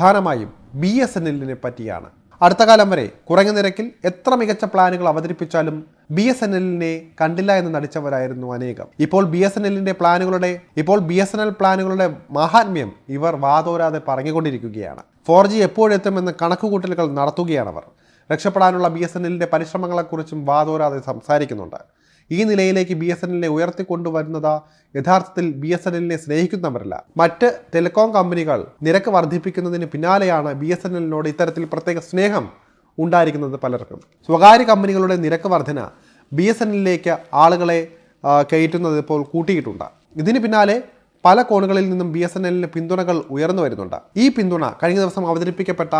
പ്രധാനമായും B S N എല്ലിനെ പറ്റിയാണ്. അടുത്ത കാലം വരെ കുറഞ്ഞ നിരക്കിൽ എത്ര മികച്ച പ്ലാനുകൾ അവതരിപ്പിച്ചാലും ബി എസ് എൻ എല്ലിനെ കണ്ടില്ല എന്ന് നടിച്ചവരായിരുന്നു അനേകം. ഇപ്പോൾ ബി എസ് എൻ എല്ലിന്റെ പ്ലാനുകളുടെ ഇപ്പോൾ ബി എസ് എൻ എൽ പ്ലാനുകളുടെ മഹാത്മ്യം ഇവർ വാതോരാതെ പറഞ്ഞുകൊണ്ടിരിക്കുകയാണ് ഫോർ ജി എപ്പോഴെത്തുമെന്ന് കണക്കുകൂട്ടലുകൾ നടത്തുകയാണവർ രക്ഷപ്പെടാനുള്ള ബി എസ് എൻ എല്ലിന്റെ പരിശ്രമങ്ങളെക്കുറിച്ചും വാതോരാതെ സംസാരിക്കുന്നുണ്ട്. ഈ നിലയിലേക്ക് ബി എസ് എൻ എല്ലിനെ ഉയർത്തിക്കൊണ്ടുവരുന്നത് യഥാർത്ഥത്തിൽ ബി എസ് എൻ എല്ലിനെ സ്നേഹിക്കുന്നവരല്ല. മറ്റ് ടെലികോം കമ്പനികൾ നിരക്ക് വർദ്ധിപ്പിക്കുന്നതിന് പിന്നാലെയാണ് ബി എസ് എൻ എല്ലിനോട് ഇത്തരത്തിൽ പ്രത്യേക സ്നേഹം ഉണ്ടായിരിക്കുന്നത് പലർക്കും. സ്വകാര്യ കമ്പനികളുടെ നിരക്ക് വർധന ബി എസ് എൻ എല്ലിലേക്ക് ആളുകളെ കയറ്റുന്നത് ഇപ്പോൾ കൂട്ടിയിട്ടുണ്ട്. ഇതിന് പിന്നാലെ പല കോണുകളിൽ നിന്നും ബി എസ് എൻ എല്ലിന് പിന്തുണകൾ ഉയർന്നു വരുന്നുണ്ട്. ഈ പിന്തുണ കഴിഞ്ഞ ദിവസം അവതരിപ്പിക്കപ്പെട്ട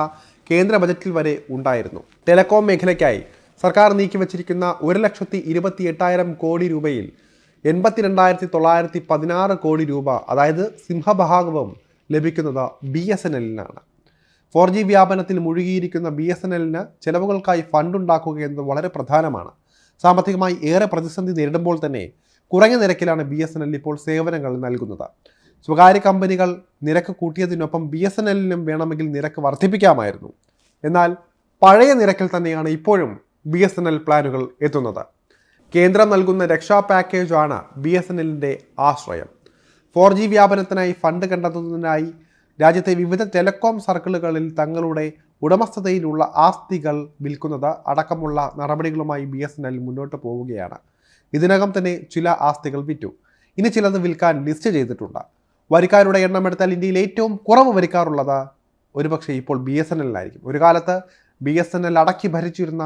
കേന്ദ്ര ബജറ്റിൽ വരെ ഉണ്ടായിരുന്നു. ടെലികോം മേഖലയ്ക്കായി സർക്കാർ നീക്കിവച്ചിരിക്കുന്ന ഒരു ലക്ഷത്തി ഇരുപത്തി എട്ടായിരം കോടി രൂപയിൽ എൺപത്തിരണ്ടായിരത്തി തൊള്ളായിരത്തി പതിനാറ് കോടി രൂപ അതായത് സിംഹഭാഗവും ലഭിക്കുന്നത് ബി എസ് എൻ എല്ലിനാണ്. ഫോർ ജി വ്യാപനത്തിൽ മുഴുകിയിരിക്കുന്ന ബി എസ് എൻ എല്ലിന് ചെലവുകൾക്കായി ഫണ്ട് ഉണ്ടാക്കുക എന്നത് വളരെ പ്രധാനമാണ്. സാമ്പത്തികമായി ഏറെ പ്രതിസന്ധി നേരിടുമ്പോൾ തന്നെ കുറഞ്ഞ നിരക്കിലാണ് ബി എസ് എൻ എൽ ഇപ്പോൾ സേവനങ്ങൾ നൽകുന്നത്. സ്വകാര്യ കമ്പനികൾ നിരക്ക് കൂട്ടിയതിനൊപ്പം ബി എസ് എൻ എല്ലിനും വേണമെങ്കിൽ നിരക്ക് വർദ്ധിപ്പിക്കാമായിരുന്നു. എന്നാൽ പഴയ നിരക്കിൽ തന്നെയാണ് ഇപ്പോഴും ബി എസ് എൻ എൽ പ്ലാനുകൾ എത്തുന്നത്. കേന്ദ്രം നൽകുന്ന രക്ഷാ പാക്കേജാണ് ബി എസ് എൻ എല്ലിന്റെ ആശ്രയം. ഫോർ ജി വ്യാപനത്തിനായി ഫണ്ട് കണ്ടെത്തുന്നതിനായി രാജ്യത്തെ വിവിധ ടെലികോം സർക്കിളുകളിൽ തങ്ങളുടെ ഉടമസ്ഥതയിലുള്ള ആസ്തികൾ വിൽക്കുന്നത് അടക്കമുള്ള നടപടികളുമായി ബി എസ് എൻ എൽ മുന്നോട്ട് പോവുകയാണ്. ഇതിനകം തന്നെ ചില ആസ്തികൾ വിറ്റു. ഇനി ചിലത് വിൽക്കാൻ ലിസ്റ്റ് ചെയ്തിട്ടുണ്ട്. വരിക്കാരുടെ എണ്ണം എടുത്താൽ ഇന്ത്യയിൽ ഏറ്റവും കുറവ് വരിക്കാറുള്ളത് ഒരുപക്ഷെ ഇപ്പോൾ ബി എസ് എൻ എല്ലായിരിക്കും ഒരു കാലത്ത് ബി എസ് എൻ എൽ അടക്കി ഭരിച്ചിരുന്ന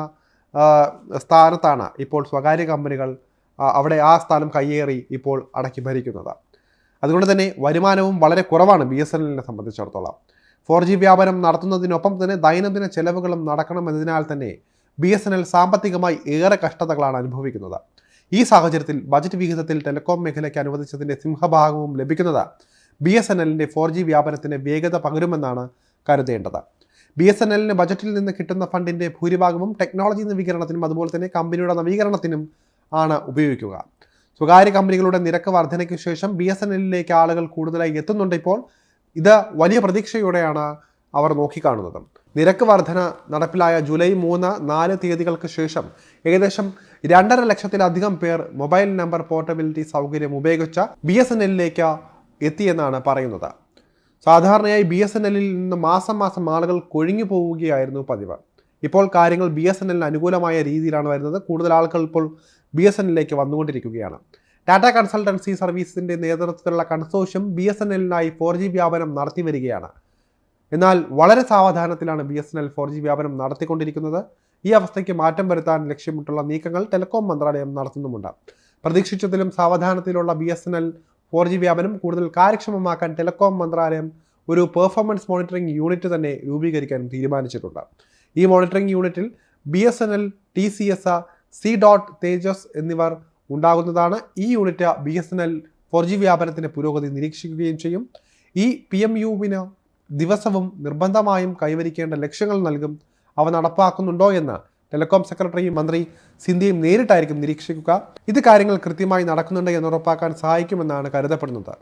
സ്ഥാനത്താണ് ഇപ്പോൾ സ്വകാര്യ കമ്പനികൾ അവിടെ ആ സ്ഥാനം കയ്യേറി ഇപ്പോൾ അടക്കി ഭരിക്കുന്നത്. അതുകൊണ്ട് തന്നെ വരുമാനവും വളരെ കുറവാണ് ബി എസ് എൻ എല്ലിനെ സംബന്ധിച്ചിടത്തോളം. ഫോർ ജി വ്യാപനം നടത്തുന്നതിനൊപ്പം തന്നെ ദൈനംദിന ചെലവുകളും നടക്കണമെന്നതിനാൽ തന്നെ ബി എസ് എൻ എൽ സാമ്പത്തികമായി ഏറെ കഷ്ടതകളാണ് അനുഭവിക്കുന്നത്. ഈ സാഹചര്യത്തിൽ ബജറ്റ് വിഹിതത്തിൽ ടെലികോം മേഖലയ്ക്ക് അനുവദിച്ചതിന്റെ സിംഹഭാഗവും ലഭിക്കുന്നത് ബി എസ് എൻ എല്ലിന്റെ ഫോർ ജി വ്യാപനത്തിന് വേഗത പകരുമെന്നാണ് കരുതേണ്ടത്. ബി എസ് എൻ എല്ലിന് ബജറ്റിൽ നിന്ന് കിട്ടുന്ന ഫണ്ടിന്റെ ഭൂരിഭാഗവും ടെക്നോളജി നവീകരണത്തിനും അതുപോലെ തന്നെ കമ്പനിയുടെ നവീകരണത്തിനും ആണ് ഉപയോഗിക്കുക. സ്വകാര്യ കമ്പനികളുടെ നിരക്ക് വർധനയ്ക്ക് ശേഷം ബി എസ് എൻ എല്ലിലേക്ക് ആളുകൾ കൂടുതലായി എത്തുന്നുണ്ട് ഇപ്പോൾ. ഇത് വലിയ പ്രതീക്ഷയോടെയാണ് അവർ നോക്കിക്കാണുന്നത്. നിരക്ക് വർധന നടപ്പിലായ ജൂലൈ മൂന്ന് നാല് തീയതികൾക്ക് ശേഷം ഏകദേശം രണ്ടര ലക്ഷത്തിലധികം പേർ മൊബൈൽ നമ്പർ പോർട്ടബിലിറ്റി സൗകര്യം ഉപയോഗിച്ച ബി എസ് എൻ എല്ലിലേക്ക് എത്തിയെന്നാണ് പറയുന്നത്. സാധാരണയായി ബി എസ് എൻ എല്ലിൽ നിന്ന് മാസം മാസം ആളുകൾ കൊഴിഞ്ഞു പോവുകയായിരുന്നു പതിവ്. ഇപ്പോൾ കാര്യങ്ങൾ ബി എസ് എൻ എല്ലിന് അനുകൂലമായ രീതിയിലാണ് വരുന്നത്. കൂടുതൽ ആളുകൾ ഇപ്പോൾ ബി എസ് എൻ എല്ലിലേക്ക് വന്നുകൊണ്ടിരിക്കുകയാണ്. ടാറ്റ കൺസൾട്ടൻസി സർവീസിന്റെ നേതൃത്വത്തിലുള്ള കൺസോഷ്യം ബി എസ് എൻ എല്ലിനായി ഫോർ ജി വ്യാപനം നടത്തി വരികയാണ്. എന്നാൽ വളരെ സാവധാനത്തിലാണ് B S N L four G വ്യാപനം നടത്തിക്കൊണ്ടിരിക്കുന്നത്. ഈ അവസ്ഥയ്ക്ക് മാറ്റം വരുത്താൻ ലക്ഷ്യമിട്ടുള്ള നീക്കങ്ങൾ ടെലികോം മന്ത്രാലയം നടത്തുന്നുമുണ്ട്. പ്രതീക്ഷിച്ചതിലും സാവധാനത്തിലുള്ള B S N L four G വ്യാപനം കൂടുതൽ കാര്യക്ഷമമാക്കാൻ ടെലികോം മന്ത്രാലയം ഒരു പെർഫോമൻസ് മോണിറ്ററിംഗ് യൂണിറ്റ് തന്നെ രൂപീകരിക്കാൻ തീരുമാനിച്ചിട്ടുണ്ട്. ഈ മോണിറ്ററിംഗ് യൂണിറ്റിൽ B S N L T C S C dot Tejas എന്നിവർ ഉണ്ടാകുന്നതാണ്. ഈ unit B S N L four G വ്യാപനത്തിന്റെ പുരോഗതി നിരീക്ഷിക്കുകയും ചെയ്യും. ഈ പി എം യുവിന് ദിവസവും നിർബന്ധമായും കൈവരിക്കേണ്ട ലക്ഷ്യങ്ങൾ നൽകും. അവ നടപ്പാക്കുന്നുണ്ടോ എന്ന് ടെലികോം സെക്രട്ടറിയും മന്ത്രി സിന്ധ്യയും നേരിട്ടായിരിക്കും നിരീക്ഷിക്കുക. ഇത് കാര്യങ്ങൾ കൃത്യമായി നടക്കുന്നുണ്ട് എന്ന് ഉറപ്പാക്കാൻ സഹായിക്കുമെന്നാണ് കരുതപ്പെടുന്നത്.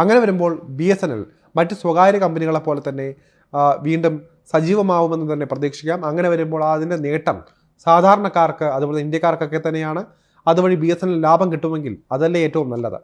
അങ്ങനെ വരുമ്പോൾ ബി എസ് എൻ എൽ മറ്റ് സ്വകാര്യ കമ്പനികളെ പോലെ തന്നെ വീണ്ടും സജീവമാവുമെന്ന് തന്നെ പ്രതീക്ഷിക്കാം. അങ്ങനെ വരുമ്പോൾ അതിന്റെ നേട്ടം സാധാരണക്കാർക്ക് അതുപോലെ ഇന്ത്യക്കാർക്കൊക്കെ തന്നെയാണ്. അതുവഴി ബി എസ് എൻ എൽ ലാഭം കിട്ടുമെങ്കിൽ അതല്ലേ ഏറ്റവും നല്ലത്.